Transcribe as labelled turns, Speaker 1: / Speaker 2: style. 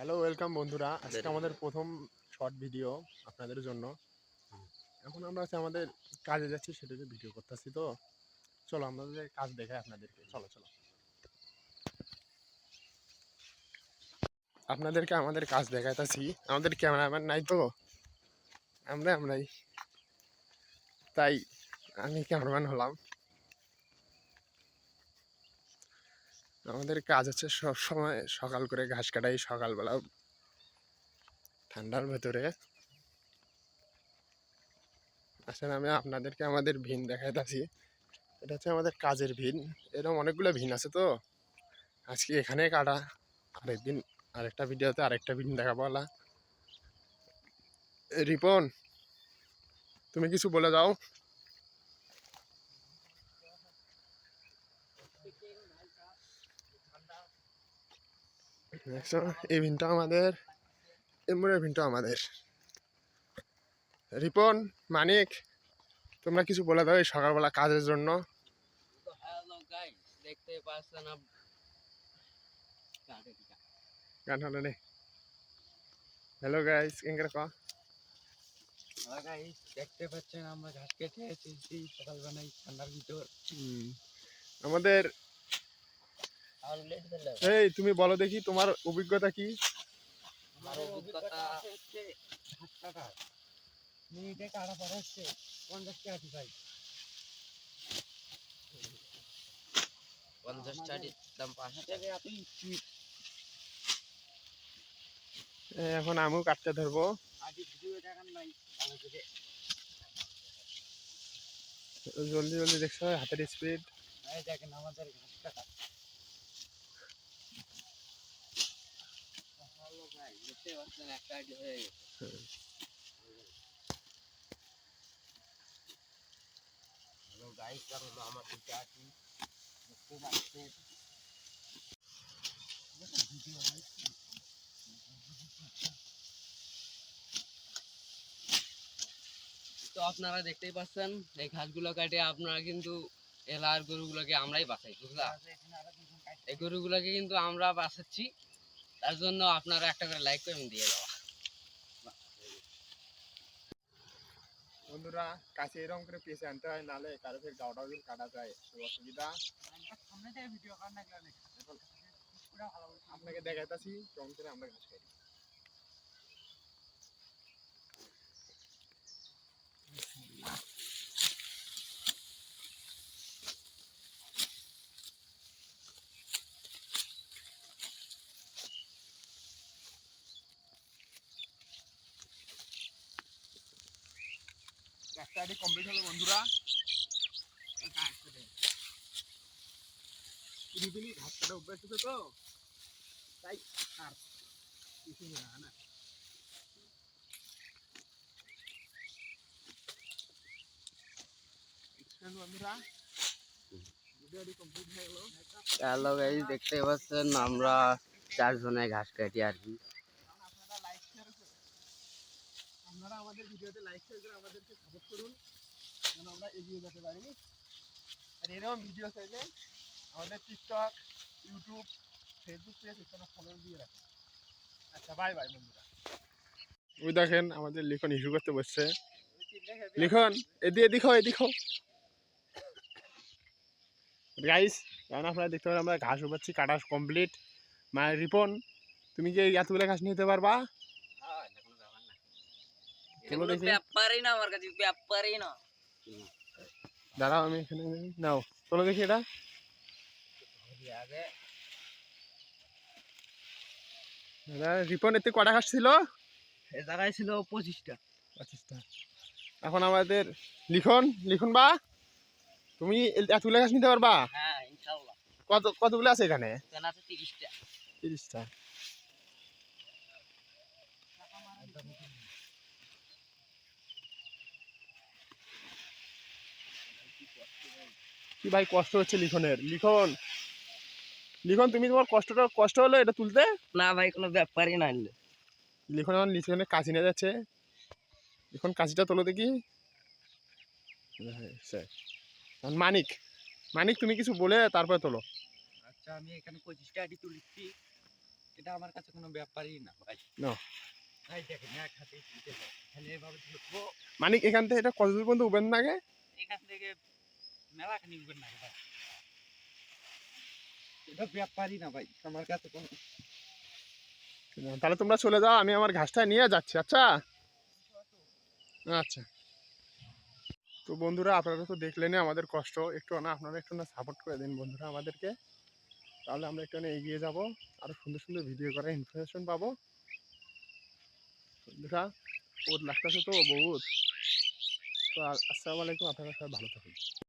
Speaker 1: Hello welcome বন্ধুরা। আজকে আমাদের প্রথম শর্ট ভিডিও আপনাদের জন্য। এখন আমরা হচ্ছে আমাদের কাজে যাচ্ছি সেটাকে ভিডিও করতেছি তো। চলো আমাদের কাজ দেখাই আপনাদেরকে। চলো চলো। আপনাদেরকে আমাদের কাজ দেখাইতেছি। আমাদের ক্যামেরাম্যান নাই তো। আমরা আমরাই। তাই আমি ক্যামেরাম্যান হলাম। আমাদের কাজ হচ্ছে সব সময় সকাল করে ঘাস কাটাই সকালবেলা ঠান্ডার ভেতরে। আসলে আমি আপনাদেরকে আমাদের ভিন দেখাইতেছি। এটা হচ্ছে আমাদের কাজের ভিন। এরকম অনেকগুলো ভিন আছে তো। আজকে এখানে কাটা। আরেকদিন আরেকটা ভিডিওতে আরেকটা ভিন দেখাবো আলা রিপন, তুমি কিছু বলে যাও দেখছ এই ভিনটা আমাদের এমনের ভিনটা আমাদের। রিপন মানিক তোমরা কিছু বলে দাও এই সকালবেলা কাজের জন্য।
Speaker 2: দেখতে পাচ্ছেন
Speaker 1: গান? হলো নে। হ্যালো গাইস কেঙ্কার ক?
Speaker 2: দেখতে পাচ্ছেন আমরা ঘাস কেটে এসেছি সকালবেলায় ঠান্ডার ভিতর।
Speaker 1: আমাদের এই তুমি বলো দেখি তোমার অভিজ্ঞতা কি?
Speaker 2: আমার অভিজ্ঞতা হচ্ছে মিনিটে কাটা পড়ে হচ্ছে পঞ্চাশ টাকা ভাই পঞ্চাশ টাকা দাম পাঁচ টাকা
Speaker 1: এখন আমিও কাটতে ধরবো। জলদি জলদি দেখছ হাতের স্পিড
Speaker 2: দেখেন আমাদের ঘাস কাটা হ্যালো গাইস দেখতে পাচ্ছেন একটা আইডি হয়ে গেছে হ্যালো গাইস কারণ আমার দিকে আছি দেখতে পাচ্ছেন তো আপনারা দেখতেই পাচ্ছেন এই ঘাসগুলো কাটে আপনারা কিন্তু এলার গরুগুলোকে আমরাই বাঁচাই বুঝলা এই গরুগুলোকে কিন্তু আমরা বাঁচাচ্ছি তার জন্য আপনারা একটা করে লাইক করে দিয়ে দেওয়া
Speaker 1: বন্ধুরা কাছে এরকম করে পেছে আনতে হয় নালে কারও ফের গাওটা বিল কাটা যায়। খুব অসুবিধা আপনাকে দেখাইতাছি কেমন করে আমরা ঘাস খাই কাজটা কমপ্লিট হলো, বন্ধুরা। হয়ে
Speaker 2: হ্যালো গাইস দেখতে পাচ্ছেন, আমরা চারজনে ঘাস কাটি আর কি
Speaker 1: আপনারা লাইক শেয়ার করুন আপনারা আমাদের ভিডিওতে লাইক শেয়ার করে আমাদেরকে সাপোর্ট করুন। যেন আমরা এগিয়ে যেতে পারি। আর এরকম ভিডিও চাইলে আমাদের টিকটক ইউটিউব ফেসবুক পেজ এখানে ফলো দিয়ে রাখুন আচ্ছা বাই বাই বন্ধুরা। ওই দেখেন আমাদের লিখন ইস্যু করতে বসছে। লিখন এদিকে এদিকে এদিকে গাইস কারণ আপনারা দেখতে পারেন আমরা ঘাস উপাচ্ছি কাটা কমপ্লিট মায়ের রিপন তুমি কি এই এতগুলো ঘাস নিতে পারবা? চলো
Speaker 2: ব্যাপারই না আমার কাছে ব্যাপারই না।
Speaker 1: দাঁড়াও আমি এখানে নাও চলো দেখি এটা। রিপন এতে কটা ঘাস ছিল?
Speaker 2: এ জায়গায় ছিল পঁচিশটা।
Speaker 1: পঁচিশটা। এখন আমাদের লিখন লিখন বা তুমি এতগুলো ঘাস নিতে পারবা?
Speaker 2: হ্যাঁ
Speaker 1: কত কতগুলো আছে এখানে
Speaker 2: আছে তিরিশটা।
Speaker 1: তিরিশটা। কি ভাই কষ্ট হচ্ছে লিখনের? লিখন। লিখন তুমি তোমার কষ্টটা কষ্ট হলো এটা তুলতে?
Speaker 2: না ভাই কোনো ব্যাপারই না আনলে
Speaker 1: লিখন আমার লিখনে কাশি নিয়ে যাচ্ছে। লিখন কাশিটা তোলো দেখি। স্যার। মানিক মানিক তুমি কিছু বলে তারপরে তোলো।
Speaker 2: আচ্ছা আমি এখানে পঁচিশটা আইডি তুলেছি
Speaker 3: এটা আমার কাছে কোনো ব্যাপারই না ভাই।
Speaker 1: না।
Speaker 3: ভাই দেখেন এক হাতে দিতে এভাবে ধরবো।
Speaker 1: মানে এখান থেকে এটা কতদূর পর্যন্ত উবেন নাগে
Speaker 3: এখান থেকে মেলা খানি উঠবেন না ভাই এটা ব্যাপারই না ভাই আমার কাছে কোনো
Speaker 1: তাহলে তোমরা চলে যাও, আমি আমার ঘাসটা নিয়ে যাচ্ছি আচ্ছা? আচ্ছা। তো বন্ধুরা, আপনারা তো দেখলেনই আমাদের কষ্ট, একটু না, আপনারা একটু না সাপোর্ট করে দিন বন্ধুরা আমাদেরকে। তাহলে আমরা একটু এগিয়ে যাব, আরও সুন্দর সুন্দর ভিডিও করার ইনফরমেশন পাবো। বন্ধুরা, ওর লাগতেছে তো বহুত। তো আসসালামু আলাইকুম, আপনারা সবাই ভালো থাকুন।